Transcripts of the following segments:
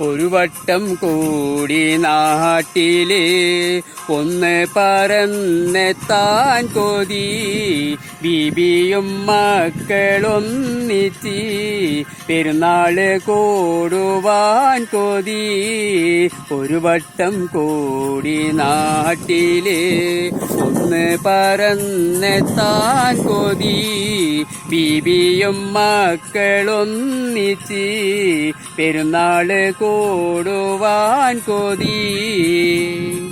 ഒരു വട്ടം കൂടി നാട്ടിലേ ഒന്ന് പറന്നെത്താൻ കൊതി. ബീബിയും മക്കളൊന്നിച്ചി പെരുന്നാൾ കൂടുവാൻ കൊതി. ഒരു വട്ടം കൂടി നാട്ടിൽ ഒന്ന് പറന്നെത്താൻ കൊതി. ബീബിയും മക്കളൊന്നിച്ച് പെരുന്നാൾ കൂടുവാൻ കൊതി.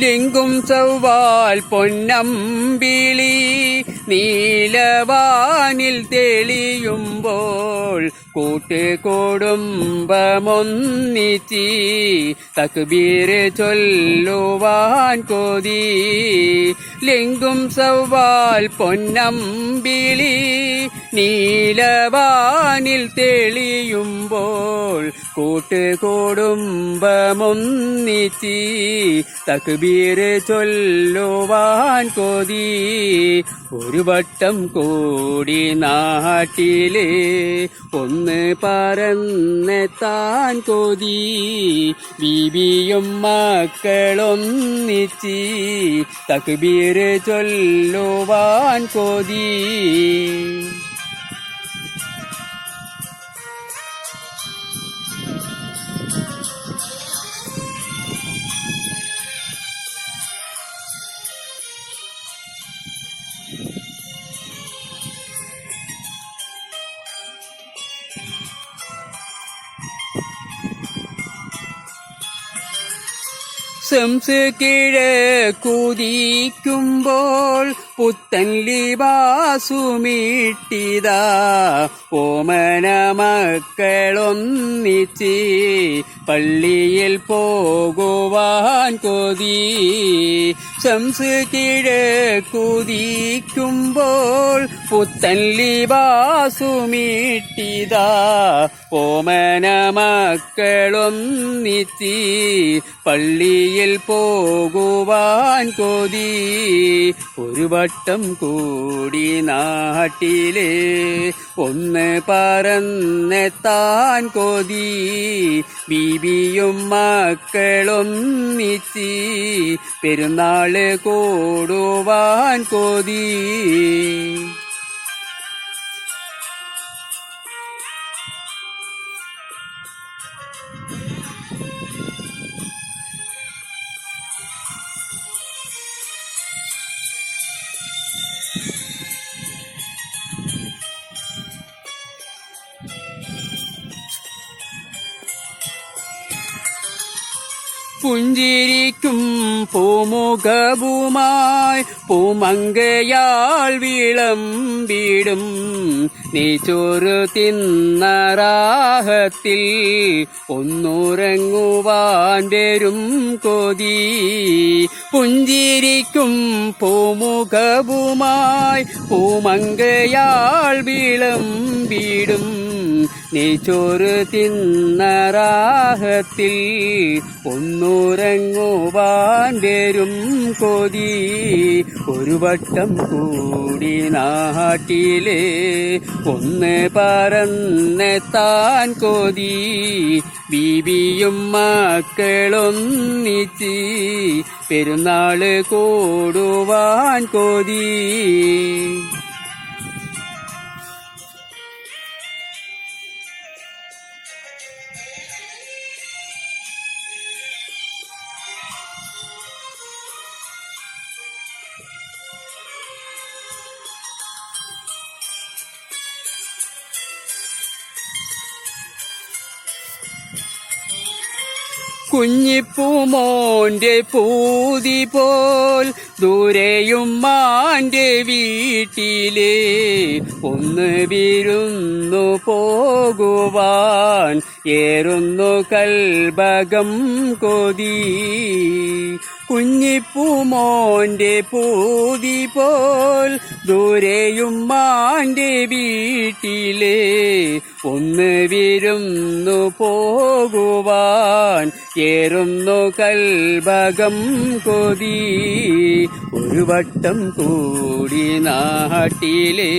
ലിങ്കും ചൊവ്വാൽ പൊന്നമ്പിളി നീലവാനിൽ തെളിയുമ്പോൾ കൂട്ടുകുടുംബമൊന്നിച്ചി തക്ബീര് ചൊല്ലുവാൻ കൊതി. ലിംഗും ചൊവ്വാൽ പൊന്നമ്പിളി നീലവാനിൽ തെളിയുമ്പോൾ കൂട്ടുകുടുംബമൊന്നിച്ചി. തക്ബീർ ചൊല്ലുവാൻ കൊതി. ഒരു വട്ടം കൂടി നാട്ടിലെ ഒന്ന് പറന്നെത്താൻ കൊതി. ബീബിയും മക്കളൊന്നിച്ചി. തക്ബീർ ചൊല്ലുവാൻ കൊതി. സംസ് കിഴക്കുതിക്കുമ്പോൾ പുത്തൻ ലിബാസുമിട്ടിതാ. ഓമന മക്കളൊന്നിച്ച് പള്ളിയിൽ പോകുവാൻ കൊതി. സംസ് കിഴക്കുതിക്കുമ്പോൾ പുത്തൻ ലിവാസുമീട്ടിതാ ഓമന മക്കളൊന്നിത്തി പള്ളിയിൽ പോകുവാൻ കൊതി. ഒരു വട്ടം കൂടി നാട്ടിലെ ഒന്ന് പറന്നെത്താൻ കൊതി. ബീബിയും മക്കളൊന്നിച്ച് പെരുന്നാൾ കൂടുവാൻ കൊതി. പുഞ്ചിരിക്കും പൂമുഖവുമായി പൂമങ്കയാൾ വിളമ്പിടും നീ ചോറ് തിന്നറാഹത്തിൽ ഒന്നുറങ്ങുവാൻ വരും കൊതി. പുഞ്ചിരിക്കും പൂമുഖവുമായി പൂമങ്കയാൾ വിളമ്പിടും നീ തിന്നറാഹത്തിൽ ഒന്നുറങ്ങുവാൻ വരും കൊതി. ഒരു വട്ടം കൂടി നാട്ടിലെ ഒന്ന് പറന്നെത്താൻ കൊതി. ബീബിയും മക്കളൊന്നിച്ച് പെരുന്നാൾ കൂടുവാൻ കൊതി. കുഞ്ഞിപ്പൂമോന്റെ പൂതി പോൽ ദൂരെയും മാന്റെ വീട്ടിലെ ഒന്ന് വിരുന്നു പോകുവാൻ ഏറുന്നു കൽഭകം കൊതി. കുഞ്ഞിപ്പൂമോന്റെ പൂതി പോൽ ദൂരെയും മാന്റെ വീട്ടിലെ ഒന്ന് വിരുന്നു പോകുവാൻ ഏറുന്നു കൽഭകം കൊതി. ഒരു വട്ടം കൂടി നാട്ടിലെ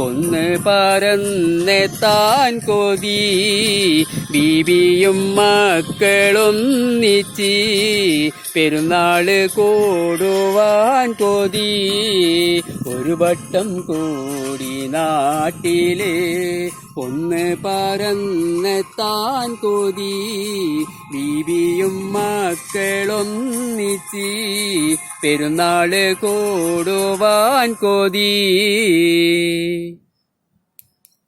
ഒന്ന് പറന്നെത്താൻ കൊതി. ബീബിയും മക്കളൊന്നിച്ച് പെരുന്നാൾ കൂടുവാൻ കൊതി. ഒരു വട്ടം കൂടി നാട്ടിലെ ഒന്ന് പറന്നെത്താൻ കൊതി. ബീബിയും മക്കളൊന്നിച്ച് പെരുന്നാൾ കൂടുവാൻ കൊതി.